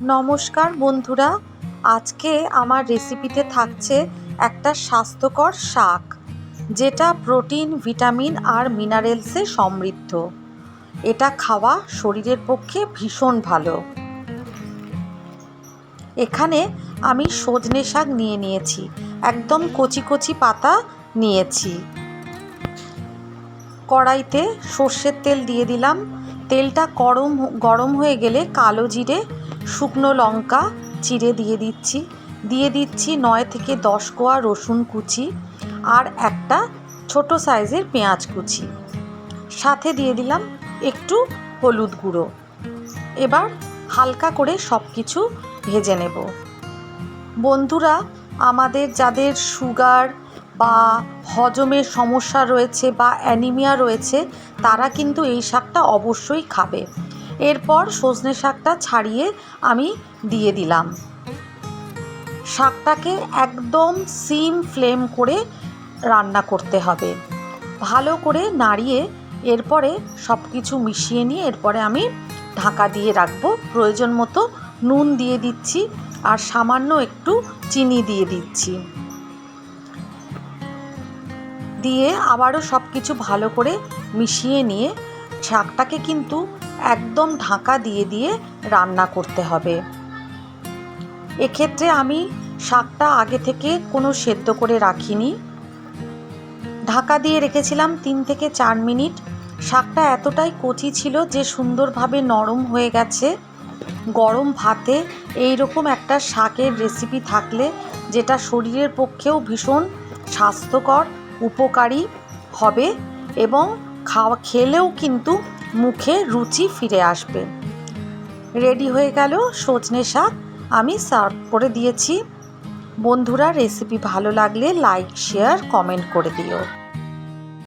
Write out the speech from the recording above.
নমস্কার বন্ধুরা, আজকে আমার রেসিপিতে থাকছে একটা স্বাস্থ্যকর শাক, যেটা প্রোটিন ভিটামিন আর মিনারেলসে সমৃদ্ধ। এটা খাওয়া শরীরের পক্ষে ভীষণ ভালো। এখানে আমি সজনে শাক নিয়ে নিয়েছি, একদম কচি কচি পাতা নিয়েছি। কড়াইতে সর্ষের তেল দিয়ে দিলাম তেলটা গরম গরম হয়ে গেলে কালো জিরে, শুকনো লঙ্কা চিড়ে দিয়ে দিচ্ছি। দিয়ে দিচ্ছি নয় থেকে দশ কোয়া রসুন কুচি আর একটা ছোট সাইজের পেঁয়াজ কুচি। সাথে দিয়ে দিলাম একটু হলুদ গুঁড়ো। এবার হালকা করে সব কিছু ভেজে নেব। বন্ধুরা, আমাদের যাদের সুগার বা হজমের সমস্যা রয়েছে বা অ্যানিমিয়া রয়েছে, তারা কিন্তু এই শাকটা অবশ্যই খাবে। এরপর সজনে শাকটা ছাড়িয়ে আমি দিয়ে দিলাম। শাকটাকে একদম সিম ফ্লেম করে রান্না করতে হবে। ভালো করে নাড়িয়ে এরপরে সব কিছু মিশিয়ে নিয়ে এরপরে আমি ঢাকা দিয়ে রাখব। প্রয়োজন মতো নুন দিয়ে দিচ্ছি আর সামান্য একটু চিনি দিয়ে দিচ্ছি। দিয়ে আবারও সব কিছু ভালো করে মিশিয়ে নিয়ে শাকটাকে কিন্তু একদম ঢাকা দিয়ে দিয়ে রান্না করতে হবে। এক্ষেত্রে আমি শাকটা আগে থেকে কোনো সেদ্ধ করে রাখিনি। ঢাকা দিয়ে রেখেছিলাম তিন থেকে চার মিনিট। শাকটা এতটাই কচি ছিল যে সুন্দরভাবে নরম হয়ে গেছে। গরম ভাতে এই রকম একটা শাকের রেসিপি থাকলে যেটা শরীরের পক্ষেও ভীষণ স্বাস্থ্যকর উপকারী হবে এবং খাওয়া খেলেও কিন্তু মুখে রুচি ফিরে আসবে। রেডি হয়ে গেল সজনে শাক। আমি সার্ভ করে দিয়েছি। বন্ধুরা, রেসিপি ভালো লাগলে লাইক, শেয়ার, কমেন্ট করে দিও।